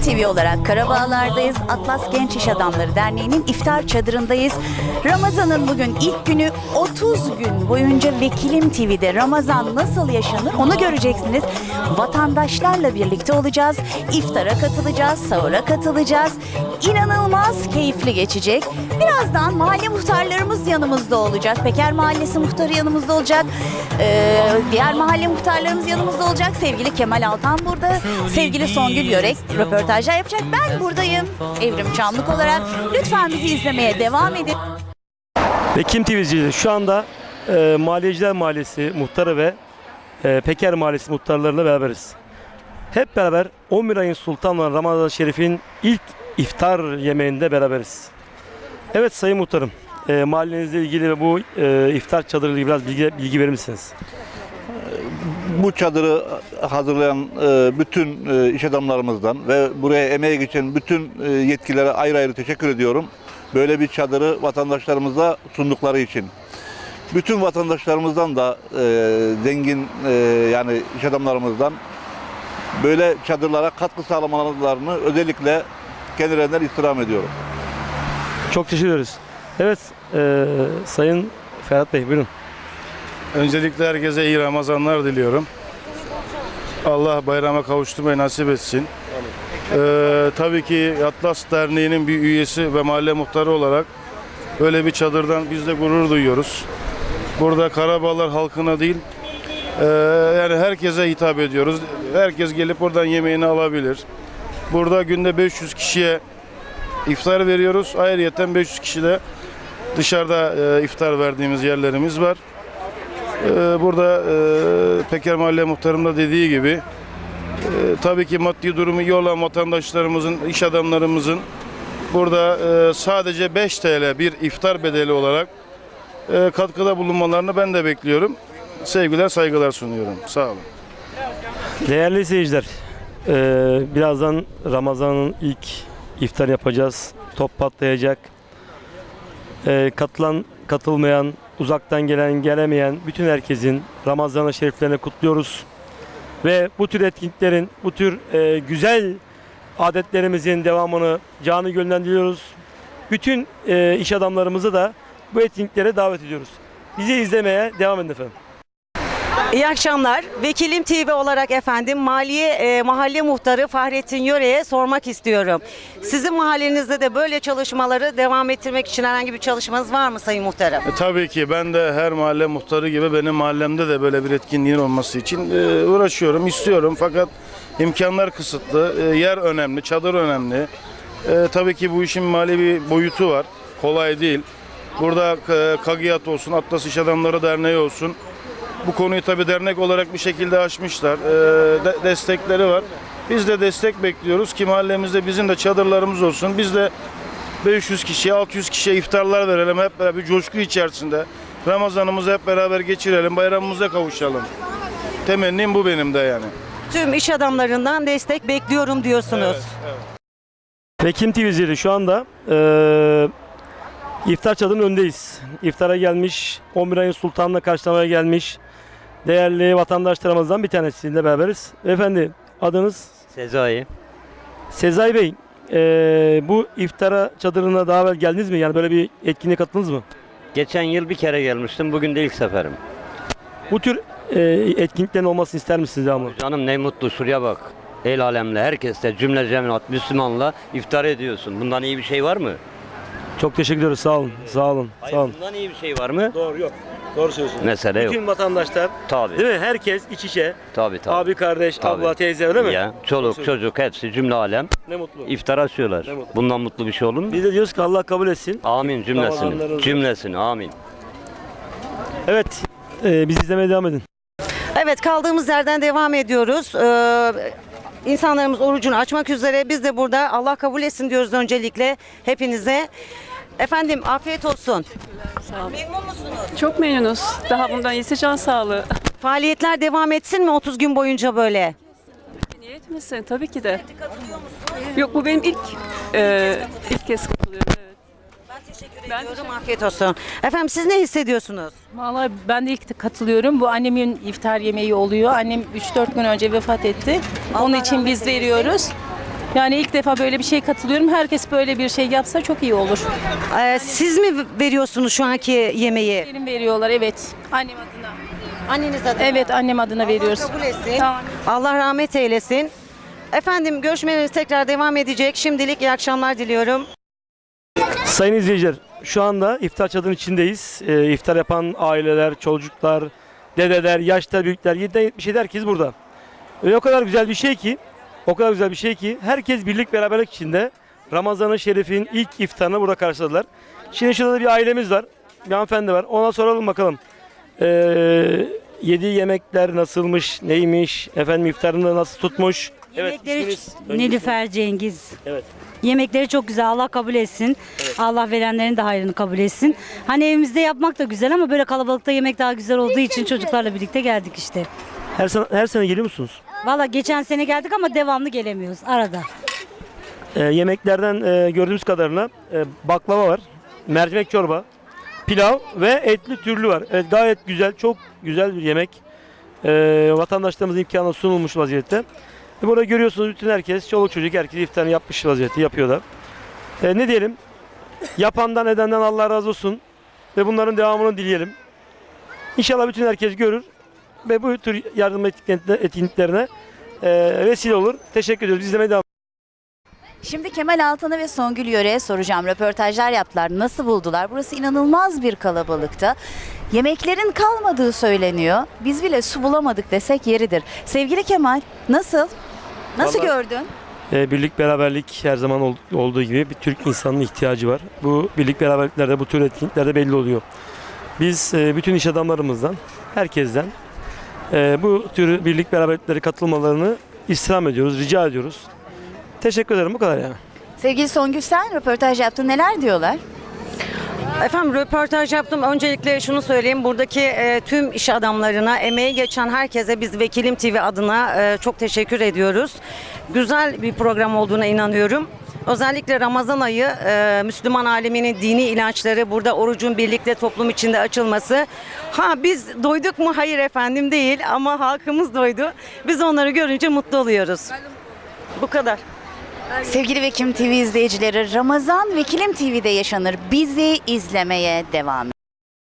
TV olarak Karabağlar'dayız. Atlas Genç İş Adamları Derneği'nin iftar çadırındayız. Ramazan'ın bugün ilk günü 30 gün boyunca Vekilim TV'de Ramazan nasıl yaşanır onu göreceksiniz. Vatandaşlarla birlikte olacağız. İftara katılacağız, sahura katılacağız. İnanılmaz keyifli geçecek. Birazdan mahalle muhtarlarımız yanımızda olacak. Peker Mahallesi muhtarı yanımızda olacak. Ee, diğer mahalle muhtarlarımız yanımızda olacak. Sevgili Kemal Altan burada. Sevgili Songül Yörek röportajlar yapacak. Ben buradayım. Evrim Çamlık olarak. Lütfen bizi izlemeye devam edin. Ve Kim TV'cileri şu anda e, Maliyeciler Mahallesi muhtarı ve e, Peker Mahallesi muhtarlarıyla beraberiz. Hep beraber 11 ayın Sultanı Ramazan Şerif'in ilk iftar yemeğinde beraberiz. Evet Sayın Muhtarım, e, mahallenizle ilgili bu e, iftar çadırıyla ilgili biraz bilgi, bilgi verir misiniz? bu çadırı hazırlayan e, bütün e, iş adamlarımızdan ve buraya emeği geçen bütün e, yetkililere ayrı ayrı teşekkür ediyorum. Böyle bir çadırı vatandaşlarımıza sundukları için. Bütün vatandaşlarımızdan da e, zengin e, yani iş adamlarımızdan böyle çadırlara katkı sağlamalarını özellikle kendilerinden istirham ediyorum. Çok teşekkür ederiz. Evet, e, Sayın Ferhat Bey buyurun. Öncelikle herkese iyi Ramazanlar diliyorum. Allah bayrama kavuşturmayı nasip etsin. Ee, tabii ki Atlas Derneği'nin bir üyesi ve mahalle muhtarı olarak böyle bir çadırdan biz de gurur duyuyoruz. Burada Karabağlar halkına değil, e, yani herkese hitap ediyoruz. Herkes gelip buradan yemeğini alabilir. Burada günde 500 kişiye iftar veriyoruz. Ayrıyeten 500 kişi de dışarıda e, iftar verdiğimiz yerlerimiz var. Ee, Burada e, Peker Mahalle Muhtarım da dediği gibi e, tabii ki maddi durumu iyi olan vatandaşlarımızın, iş adamlarımızın burada e, sadece 5 TL bir iftar bedeli olarak e, katkıda bulunmalarını ben de bekliyorum. Sevgiler, saygılar sunuyorum. Sağ olun. Değerli izleyiciler, eee, birazdan Ramazan'ın ilk iftar yapacağız. Top patlayacak. Eee, katılan, katılmayan, uzaktan gelen, gelemeyen bütün herkesin Ramazan-ı şeriflerini kutluyoruz. Ve bu tür etkinliklerin, bu tür eee, güzel adetlerimizin devamını canı gönülden diliyoruz. Bütün eee, iş adamlarımızı da bu etkinliklere davet ediyoruz. Bizi izlemeye devam edin efendim. İyi akşamlar. Vekilim TV olarak efendim Maliye e, Mahalle Muhtarı Fahrettin Yöre'ye sormak istiyorum. Sizin mahallenizde de böyle çalışmaları devam ettirmek için herhangi bir çalışmanız var mı Sayın Muhtarım? E, tabii ki ben de her mahalle muhtarı gibi benim mahallemde de böyle bir etkinliğin olması için e, uğraşıyorum, istiyorum. Fakat imkanlar kısıtlı, e, yer önemli, çadır önemli. E, tabii ki bu işin mali bir boyutu var, kolay değil. Burada e, Kagiyat olsun, Atlas İş Adamları Derneği olsun. Bu konuyu tabii dernek olarak bir şekilde açmışlar. E, de- destekleri var. Biz de destek bekliyoruz ki mahallemizde bizim de çadırlarımız olsun. Biz de 500 kişiye, 600 kişiye iftarlar verelim hep beraber bir coşku içerisinde. Ramazanımızı hep beraber geçirelim, bayramımıza kavuşalım. Temennim bu benim de yani. Tüm iş adamlarından destek bekliyorum diyorsunuz. Ve Kim TV şu anda eee iftar çadırının önündeyiz. İftara gelmiş, 11 ayın sultanına karşılamaya gelmiş değerli vatandaşlarımızdan bir tanesiyle beraberiz. Efendi adınız Sezai. Sezai Bey. eee, bu iftara çadırına daha evvel geldiniz mi? Yani böyle bir etkinliğe katıldınız mı? Geçen yıl bir kere gelmiştim. Bugün de ilk seferim. Bu tür eee, etkinliklerin olmasını ister misiniz ama? Canım ne mutlu şuraya bak. El alemle, herkesle, cümle cemaat, Müslümanla iftar ediyorsun. Bundan iyi bir şey var mı? Çok teşekkür ediyoruz. Sağ olun. Sağ olun. Hayır, Sağ olun. bundan iyi bir şey var mı? Doğru yok. Doğru söylüyorsunuz. Mesele yok. Bütün vatandaşlar, Tabii. değil mi? Herkes iç içe. Tabii tabii. Abi kardeş, Tabii. abla, teyze öyle mi? Ya, çoluk, çocuk hepsi cümle alem Ne mutlu. iftar açıyorlar. Ne mutlu. Bundan mutlu bir şey olur mu? Biz de diyoruz ki Allah kabul etsin. Amin Ramazanlarınız cümlesini. Cümlesini amin. Evet, e, bizi izlemeye devam edin. Evet kaldığımız yerden devam ediyoruz. Ee, insanlarımız orucunu açmak üzere. Biz de burada Allah kabul etsin diyoruz öncelikle hepinize. Efendim afiyet olsun. Memnun musunuz? Çok memnunuz. Daha bundan iyisi can sağlığı. Faaliyetler devam etsin mi 30 gün boyunca böyle? Niye etmesin? Tabii ki de. Yok bu benim ilk e, ilk kez teşekkür Ben ediyorum. Afiyet olsun. Efendim siz ne hissediyorsunuz? Vallahi ben de ilk katılıyorum. Bu annemin iftar yemeği oluyor. Annem 3-4 gün önce vefat etti. Onun Allah için rahmet biz veriyoruz. Yani ilk defa böyle bir şey katılıyorum. Herkes böyle bir şey yapsa çok iyi olur. Ee, siz mi veriyorsunuz şu anki yemeği? Benim veriyorlar evet. Annem adına. Anneniz adına. Evet annem adına veriyoruz. Allah kabul etsin. Amin. Allah rahmet eylesin. Efendim görüşmeleriniz tekrar devam edecek. Şimdilik iyi akşamlar diliyorum. Sayın izleyiciler, şu anda iftar çadırının içindeyiz. Ee, iftar yapan aileler, çocuklar, dedeler, yaşlar, büyükler, 7'den 77 herkes burada. Ve o kadar güzel bir şey ki, o kadar güzel bir şey ki herkes birlik beraberlik içinde Ramazan-ı Şerif'in ilk iftarını burada karşıladılar. Şimdi şurada da bir ailemiz var, bir hanımefendi var. Ona soralım bakalım. Ee, yediği yemekler nasılmış, neymiş, efendim iftarını nasıl tutmuş? Yemekleri isminiz? Önce Nilüfer Cengiz. Evet. Yemekleri çok güzel. Allah kabul etsin. Allah verenlerin de hayrını kabul etsin. Hani evimizde yapmak da güzel ama böyle kalabalıkta yemek daha güzel olduğu için çocuklarla birlikte geldik işte. Her sene, her sene geliyor musunuz? Valla geçen sene geldik ama devamlı gelemiyoruz arada. Ee, yemeklerden e, gördüğümüz kadarıyla e, baklava var, mercimek çorba, pilav ve etli türlü var. Evet, gayet güzel, çok güzel bir yemek. Ee, vatandaşlarımızın imkanına sunulmuş vaziyette. E, burada görüyorsunuz bütün herkes, çoluk çocuk herkes iftarını yapmış vaziyette, yapıyorlar. E, ne diyelim? Yapandan edenden Allah razı olsun ve bunların devamını dileyelim. İnşallah bütün herkes görür ve bu tür yardım etkinliklerine e, vesile olur. Teşekkür ediyoruz. İzlemeye devam Şimdi Kemal Altan'a ve Songül Yöre'ye soracağım. Röportajlar yaptılar. Nasıl buldular? Burası inanılmaz bir kalabalıkta. Yemeklerin kalmadığı söyleniyor. Biz bile su bulamadık desek yeridir. Sevgili Kemal nasıl? Nasıl Vallahi- gördün? E, birlik beraberlik her zaman ol- olduğu gibi bir Türk insanının ihtiyacı var. Bu birlik beraberliklerde bu tür etkinliklerde belli oluyor. Biz e, bütün iş adamlarımızdan, herkesten e, bu tür birlik beraberliklere katılmalarını istirham ediyoruz, rica ediyoruz. Teşekkür ederim bu kadar yani. Sevgili Songül sen röportaj yaptın. Neler diyorlar? Efendim röportaj yaptım. Öncelikle şunu söyleyeyim. Buradaki e, tüm iş adamlarına, emeği geçen herkese biz Vekilim TV adına e, çok teşekkür ediyoruz. Güzel bir program olduğuna inanıyorum. Özellikle Ramazan ayı e, Müslüman aleminin dini inançları burada orucun birlikte toplum içinde açılması. Ha biz doyduk mu? Hayır efendim değil ama halkımız doydu. Biz onları görünce mutlu oluyoruz. Bu kadar. Sevgili Vekilim TV izleyicileri Ramazan Vekilim TV'de yaşanır. Bizi izlemeye devam.